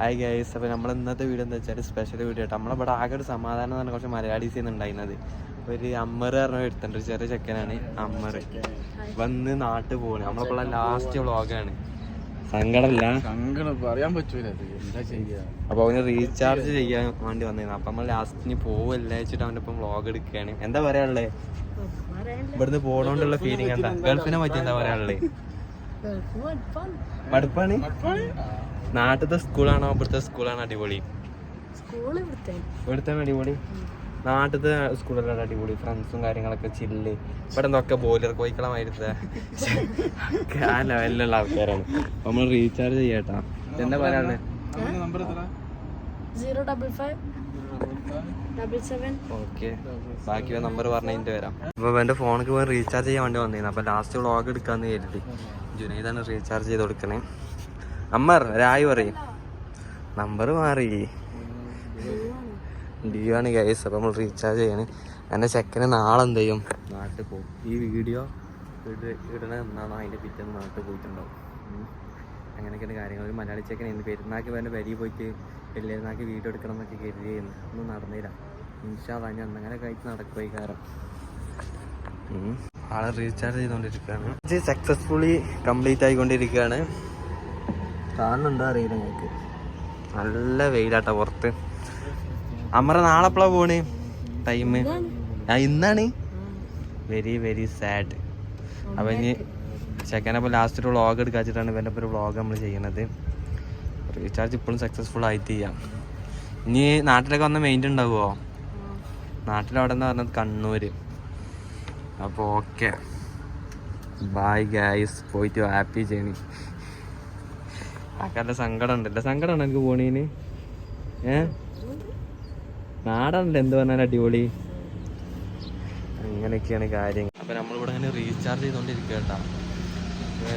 Hi guys അപ്പോൾ നമ്മൾ ഇന്നത്തെ വീഡിയോ എന്താ വെച്ചാൽ സ്പെഷ്യൽ വീഡിയോ ആയിട്ട്. നമ്മളിവിടെ ആകെ ഒരു സമാധാനം എന്ന് പറഞ്ഞാൽ കുറച്ച് മലയാളീസ് ചെയ്യുന്ന ഉണ്ടായിരുന്നത്. ഒരു അമ്മർ പറഞ്ഞ എടുത്തിട്ടുണ്ട്. ഒരു ചെറിയ ചെക്കനാണ് അമ്മർ വന്ന് നാട്ടിൽ പോകണം നമ്മളിപ്പോൾ ലാസ്റ്റ് വ്ളോഗാണ് സങ്കടമില്ല. സങ്കടം പറയാൻ പറ്റൂല അത്. എന്താ ചെയ്യാ? അപ്പോൾ അവന് റീചാർജ് ചെയ്യാൻ വേണ്ടി വന്നിരുന്നു അപ്പം നമ്മൾ ലാസ്റ്റ് ഇനി പോവല്ലേ വെച്ചിട്ട് അവന്റെ ഇപ്പം വ്ളോഗ് എടുക്കുകയാണ് എന്താ പറയാനുള്ളത് ഇവിടുന്ന് പോണോണ്ടുള്ള ഫീലിംഗ് എന്താ? ഗൾഫിനെ പറ്റി എന്താ പറയാനുള്ളത് മടുപ്പാണ് നാട്ടിലത്തെ സ്കൂളാണോ ഇവിടുത്തെ സ്കൂളാണോ അടിപൊളി? ഇവിടുത്തെ. അടിപൊളി? നാട്ടിലത്തെ സ്കൂളിലാണ് അടിപൊളി. ഫ്രണ്ട്സും കാര്യങ്ങളൊക്കെ ചില്ല്. ഇവിടെ എന്തൊക്കെ ബോയിലർ കോയിക്കളമായിരുന്നേ ആ ലെവലിലുള്ള ആൾക്കാരാണ്. നമ്മൾ റീചാർജ് ചെയ്യട്ടാ. എന്താ പറയാണ് സീറോ ഡബിൾ ഫൈവ് ബാക്കി നമ്പർ പറഞ്ഞതിന്റെ വരാം. അപ്പൊ എന്റെ ഫോണിക്ക് പോയി റീചാർജ് ചെയ്യാൻ വേണ്ടി വന്നിരുന്നു അപ്പൊ ലാസ്റ്റ് വ്ളോഗ് എടുക്കാന്ന് കരുതി. ജുനൈദാണ് റീചാർജ് ചെയ്ത് കൊടുക്കണേ. അമ്മർ രായ് പറയും. നമ്പർ മാറി. ഡിയോ ആണ് ഗൈസ് അപ്പൊ നമ്മൾ റീചാർജ് ചെയ്യണേ. എന്റെ ചെക്കന് നാളെ എന്ത് ചെയ്യും? നാട്ടിൽ പോകും ഈ വീഡിയോ ഇടണ എന്നാണോ അതിന്റെ പിറ്റേ നാട്ടിൽ പോയിട്ടുണ്ടാവും. അങ്ങനെയൊക്കെ അങ്ങനെയൊക്കെയാണ് കാര്യങ്ങൾ. ഒരു മലയാളി ചെക്കൻ ഇന്ന് പെരുന്നാൾക്ക് വേണ്ട വരി പോയിട്ട് പെരുന്നാൾക്ക് വീഡിയോ എടുക്കണം എന്നൊക്കെ കരുതിയിരുന്നു ഒന്നും നടന്നില്ല. ഇൻഷാല്ല ഞാൻ അങ്ങനെ കഴിച്ച് നടക്കുപോയി കാരണം ആളെ റീചാർജ് ചെയ്തുകൊണ്ടിരിക്കുകയാണ് സക്സസ്ഫുള്ളി കംപ്ലീറ്റ് ആയിക്കൊണ്ടിരിക്കുകയാണ് കാണുന്നുണ്ടോ അറിയില്ല നല്ല വെയിലാട്ടോ പുറത്ത്. അമറ നാളെ എപ്പോഴാ പോണ്? ടൈം ആ ഇന്നാണ്. വെരി വെരി സാഡ് അപ്പൊ ഇനി ചെക്കനപ്പോൾ ലാസ്റ്റ് ഒരു വ്ളോഗ് എടുക്കാച്ചിട്ടാണ് ഇവന്റെ ഒരു വ്ളോഗ് നമ്മൾ ചെയ്യണത്. റീചാർജ് ഇപ്പോഴും സക്സസ്ഫുൾ ആയിട്ട് ചെയ്യാം ഇനി നാട്ടിലൊക്കെ വന്ന മെയിന്റ് ഉണ്ടാവുമോ നാട്ടിലവിടെ എന്ന് പറഞ്ഞത് കണ്ണൂര്. അപ്പോൾ ഓക്കെ ബായ് ഗായ്സ് പോയിട്ട് ഹാപ്പി ചെയ്യണി ആക്കാരുടെ സങ്കടം ഉണ്ടല്ലോ സങ്കടമാണ് എനിക്ക് പോണീന്? ഏ? നാടാണല്ലോ എന്ത് പറഞ്ഞാലും അടിപൊളി. അങ്ങനെയൊക്കെയാണ് കാര്യങ്ങൾ. അപ്പൊ നമ്മളിവിടെ ഇങ്ങനെ റീചാർജ് ചെയ്തോണ്ടിരിക്കുക കേട്ടോ.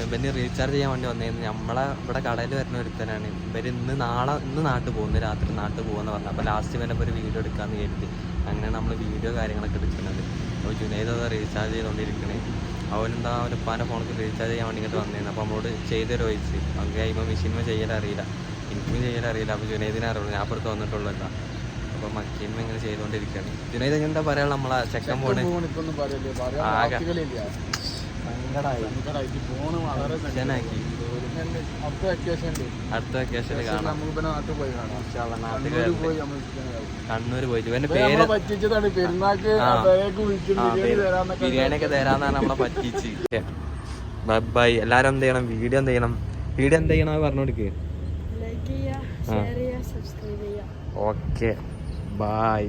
ഇവന് റീചാർജ് ചെയ്യാൻ വേണ്ടി വന്നിരുന്നു നമ്മളെ ഇവിടെ കടയിൽ വരുന്ന ഒരുത്തനാണ്. ഇവർ ഇന്ന് നാളെ ഇന്ന് നാട്ടിൽ പോകുന്നു. രാത്രി നാട്ടിൽ പോകുമെന്ന് പറഞ്ഞു. അപ്പോൾ ലാസ്റ്റ് ഇവനെ ഒരു വീഡിയോ എടുക്കാമെന്ന് കരുതി. അങ്ങനെ നമ്മൾ വീഡിയോ കാര്യങ്ങളൊക്കെ എടുക്കുന്നത് അപ്പോൾ ജുനൈദ് അത് റീചാർജ് ചെയ്തുകൊണ്ടിരിക്കണേ അവനെന്താ അവന്റെ ഉപ്പാന്റെ ഫോണിൽ റീചാർജ് ചെയ്യാൻ വേണ്ടി ഇങ്ങോട്ട് വന്നിരുന്നു അപ്പോൾ നമ്മളോട് ചെയ്തൊരു വോയിസ് നമുക്ക് കഴിയുമ്പോൾ മെഷീൻ ചെയ്യലറിയില്ല എനിക്കും ചെയ്യലറിയില്ല അപ്പോൾ ജുനൈദിനെ അറിയുള്ളൂ. ഞാൻ അപ്പുറത്ത് വന്നിട്ടുള്ളല്ലോ അപ്പോൾ മക്കീനും ഇങ്ങനെ ചെയ്തുകൊണ്ടിരിക്കുകയാണ് ജുനൈദ് എന്താ പറയാ? നമ്മളെ ചെക്കൻ പോണേ. ആകെ. അടുത്ത വെക്കേഷൻ ഉണ്ട് അടുത്ത വെക്കേഷനിൽ കാണാം. നമുക്ക് പിന്നെ നാട്ടിൽ പോയി കാണാം ഇൻഷാല്ലാ നാട്ടിൽ കണ്ണൂര് പോയി നമ്മൾ ഇരിക്കാനാവും. കണ്ണൂര് പോയിട്ട്. ഇവന്റെ പേര് ബിരിയാണി ഒക്കെ തരാന്നാണ് നമ്മളെ പറ്റിച്ച്. Bye bye. എല്ലാരും എന്ത് ചെയ്യണം? വീഡിയോ എന്ത് ചെയ്യണം? വീഡിയോ എന്ത് ചെയ്യണം? പറഞ്ഞു കൊടുക്ക് ലൈക്ക് ചെയ്യുക ഷെയർ ചെയ്യുക സബ്സ്ക്രൈബ് ചെയ്യുക ഓക്കെ. ബൈ.